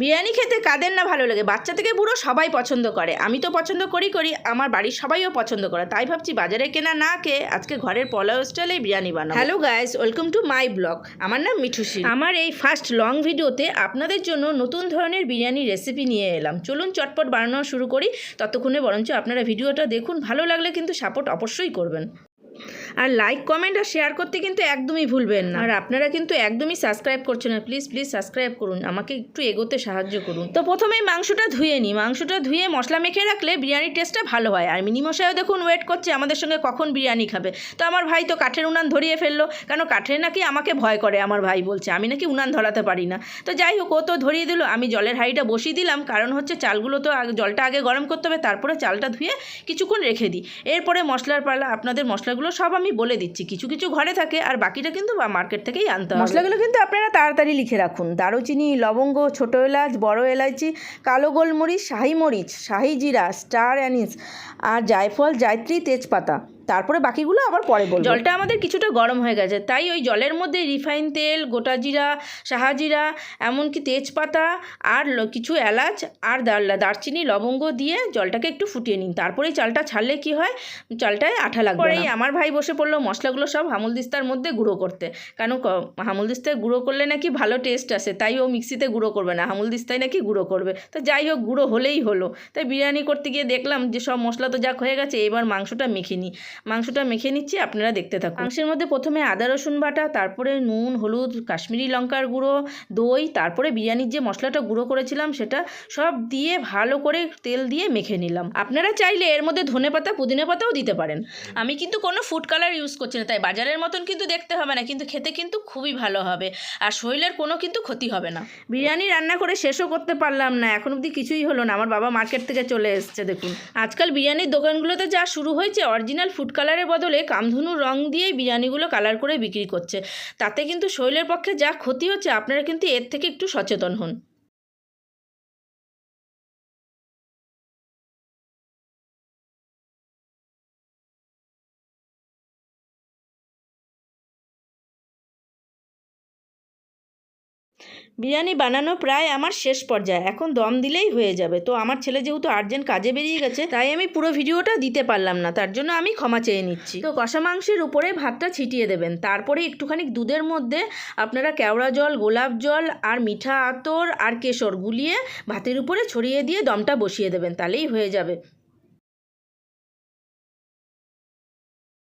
বিরিয়ানি খেতে কাদের না ভালো লাগে? বাচ্চা থেকে বুড়ো সবাই পছন্দ করে। আমি তো পছন্দ করি করি আমার বাড়ির সবাইও পছন্দ করে। তাই ভাবছি বাজারে কেনা না খেয়ে আজকে ঘরের পোলাও স্টাইলে বিরিয়ানি বানাবো। Hello guys welcome to my blog আমার নাম মিঠুসি আমার এই ফার্স্ট লং ভিডিওতে আপনাদের জন্য নতুন ধরনের বিরিয়ানি রেসিপি নিয়ে এলাম। চলুন চটপট বানানো শুরু করি। ততক্ষণে বরঞ্চ আপনারা ভিডিওটা দেখুন। ভালো লাগলে কিন্তু সাপোর্ট অবশ্যই করবেন। আর লাইক কমেন্ট আর শেয়ার করতে কিন্তু একদমই ভুলবেন না। আর আপনারা কিন্তু একদমই সাবস্ক্রাইব করছেন না প্লিজ প্লিজ সাবস্ক্রাইব করুন। আমাকে একটু এগোতে সাহায্য করুন। তো প্রথমেই মাংসটা ধুয়ে নিই। মাংসটা ধুয়ে মশলা মেখে রাখলে বিরিয়ানির টেস্টটা ভালো হয়। আর মিনি মশাইও দেখুন ওয়েট করছে আমাদের সঙ্গে কখন বিরিয়ানি খাবে। তো আমার ভাই তো কাঠের উনান ধরিয়ে ফেলল। কেন কাঠের নাকি আমাকে ভয় করে, আমার ভাই বলছে। আমি নাকি উনান ধরাতে পারি না। তো যাই হোক, ও তো ধরিয়ে দিল। আমি জলের হাঁড়িটা বসিয়ে দিলাম। কারণ হচ্ছে চালগুলো তো জলটা আগে গরম করতে হবে। তারপরে চালটা ধুয়ে কিছুক্ষণ রেখে দিই। এরপরে মশলার পালা, আপনাদের মশলাগুলো সব আমি বলে দিচ্ছি। কিছু কিছু ঘরে থাকে আর বাকিটা কিন্তু মার্কেট থেকেই আনতে হবে। মশলাগুলো কিন্তু আপনারা তাড়াতাড়ি লিখে রাখুন। দারুচিনি, লবঙ্গ, ছোটো এলাচ, বড় এলাচি কালো গোলমরিচ, শাহি মরিচ, শাহি জিরা, স্টার অ্যানিস আর জায়ফল, জায়ত্রী তেজপাতা। তারপরে বাকিগুলো আবার পরে বলব। জলটা আমাদের কিছুটা গরম হয়ে গেছে তাই ওই জলের মধ্যে রিফাইন তেল গোটা জিরা সাহাজিরা এমনকি তেজপাতা আর কিছু এলাচ আর দারচিনি লবঙ্গ দিয়ে জলটাকে একটু ফুটিয়ে নিন। তারপরে চালটা ছাড়লে কি হয়? চালটায় আঠা লাগবে পরেই আমার ভাই বসে পড়ল মশলাগুলো সব হামুল দিস্তার মধ্যে গুঁড়ো করতে। কারণ ক- হামুল দিস্তায় গুঁড়ো করলে নাকি ভালো টেস্ট আসে তাই ও মিক্সিতে গুঁড়ো করবে না হামুল দিস্তায় নাকি গুঁড়ো করবে। তো যাই হোক গুঁড়ো হলেই হলো। তাই বিরিয়ানি করতে গিয়ে দেখলাম যে সব মশলা তো যাক হয়ে গেছে এবার মাংসটা মেখে নিই মাংসটা মেখে নিচ্ছি, আপনারা দেখতে থাকুন। মাংসের মধ্যে প্রথমে আদা, রসুন বাটা, তারপরে নুন, হলুদ, কাশ্মীরি লঙ্কার গুঁড়ো, দই, তারপরে বিরিয়ানির যে মশলাটা গুঁড়ো করেছিলাম সেটা সব দিয়ে ভালো করে তেল দিয়ে মেখে নিলাম। আপনারা চাইলে এর মধ্যে ধনে পাতা, পুদিনা পাতাও দিতে পারেন। আমি কিন্তু কোনো ফুড কালার ইউজ করছি না, তাই বাজারের মতন কিন্তু দেখতে হবে না, কিন্তু খেতে কিন্তু খুবই ভালো হবে। আর শরীরের কোনো কিন্তু ক্ষতি হবে না। বিরিয়ানি রান্না করে শেষও করতে পারলাম না, এখন অবধি কিছুই হলো না। আমার বাবা মার্কেট থেকে চলে এসছে, দেখুন। আজকাল বিরিয়ানির দোকানগুলোতে যা শুরু হয়েছে অরিজিনাল ফুড কালারের বদলে কামধনুর রং দিয়েই বিরিয়ানিগুলো কালার করে বিক্রি করছে। তাতে কিন্তু শরীরের পক্ষে যা ক্ষতি হচ্ছে, আপনারা কিন্তু এর থেকে একটু সচেতন হন। বিরিয়ানি বানানো প্রায় আমার শেষ পর্যায়ে। এখন দম দিলেই হয়ে যাবে। তো আমার ছেলে যেহেতু আর্জেন্ট কাজে বেরিয়ে গেছে, তাই আমি পুরো ভিডিওটা দিতে পারলাম না। তার জন্য আমি ক্ষমা চেয়ে নিচ্ছি। তো কষা মাংসের উপরে ভাতটা ছিটিয়ে দেবেন। তারপরে একটুখানি দুধের মধ্যে আপনারা কেওড়া জল, গোলাপ জল আর মিঠা আতর আর কেশর গুলিয়ে ভাতের উপরে ছড়িয়ে দিয়ে দমটা বসিয়ে দেবেন। তাহলেই হয়ে যাবে।